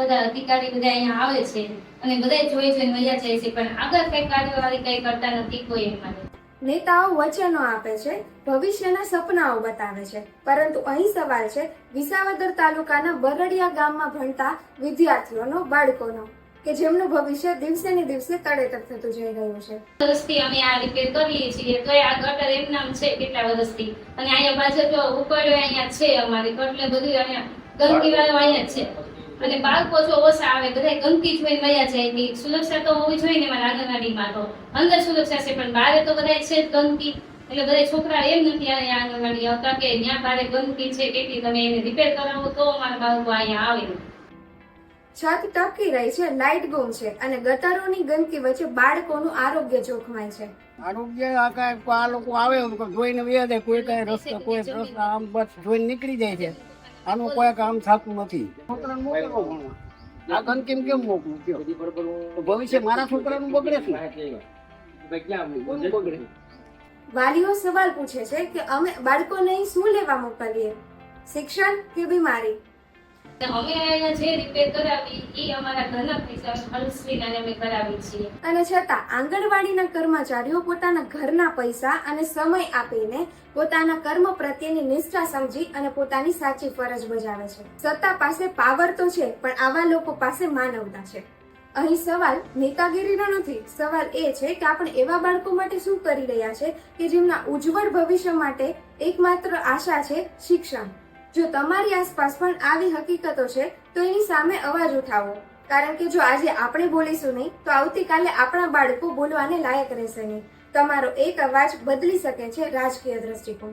બધા અધિકારી બધા અહીંયા આવે છે અને બધા જોઈ જોઈને મજા જાય છે પણ આગળ કઈ કાર્યવાહી કઈ કરતા નથી કોઈ એમાં. નેતાઓ વચનો આપે છે ભવિષ્યના સપનાઓ બતાવે છે. પરંતુ અહીં સવાલ છે વિસાવદર તાલુકાના બરડિયા ગામમાં ભણતા વિદ્યાર્થીઓનો બાળકોનો કે જેમનું ભવિષ્ય દિવસે ને દિવસે તળેતર થતું જઈ રહ્યું છે? વર્ષથી અમે આ રિપેર કરીએ છીએ તો આ ગટર એમ નામ છે કેટલા વર્ષથી? અને અહીંયા તો ઉપાડ્યો અહીંયા છે અમારી એટલે બધું અહીંયા ગંદકી વાળો અહીંયા છે. અને બાળકો જો ઓછા આવે બધા ગંદકી જોઈને વયા જાય. કે સુરક્ષા તો હોવી જોઈએ ને મારા આંગણવાડીમાં તો. અંદર સુરક્ષા છે પણ બહાર તો બધા છે જ ગંદકી. એટલે બધા છોકરા એમ નથી અહીંયા આંગણવાડી આવતા કે ત્યાં બારે ગંદકી છે કેટલી તમે એને રિપેર કરાવો તો અમારા બાળકો અહીંયા આવે. છત ટકી રહી છે લાઇટ ગુમ છે અને ગટરોની ગંદકી વચ્ચે બાળકોનું આરોગ્ય જોખમાય છે. આરોગ્ય આ કાંઈ આ લોકો આવે તો જોઈને વ્યા જાય કોઈ કાંઈ રસ્તા કોઈ રસ્તા આમ બસ જોઈને નીકળી જાય છે. આનું કોઈ કામ થતું નથી. છોકરાને કેમ ભણવા આ ગંદકી કેમ મોકલું? કયો? ભવિષ્ય મારા છોકરાનું બગડે શું બગડે? વાલીઓ સવાલ પૂછે છે કે અમે બાળકોને શું લેવા મોકલીએ? શિક્ષણ કે બીમારી? અને છતાં આંગણવાડીના કર્મચારીઓ પોતાના ઘરના પૈસા અને સમય આપીને પોતાના કર્મ પ્રત્યેની નિષ્ઠા સમજી અને પોતાની સાચી ફરજ બજાવે છે. સત્તા પાસે પાવર તો છે, પણ આવા લોકો પાસે માનવતા છે. અહીં સવાલ નેતાગીરીનો નથી. સવાલ એ છે કે આપણે એવા બાળકો માટે શું કરી રહ્યા છે કે જેમના ઉજ્જવળ ભવિષ્ય માટે એકમાત્ર આશા છે શિક્ષણ? જો તમારી આસપાસ પણ આવી હકીકતો છે, તો એની સામે અવાજ ઉઠાવો. કારણ કે જો આજે આપણે બોલીશું નહીં, તો આવતીકાલે આપણા બાળકો બોલવાને લાયક રહેશે નહીં. તમારો એક અવાજ બદલી શકે છે રાજકીય દ્રષ્ટિકોણ.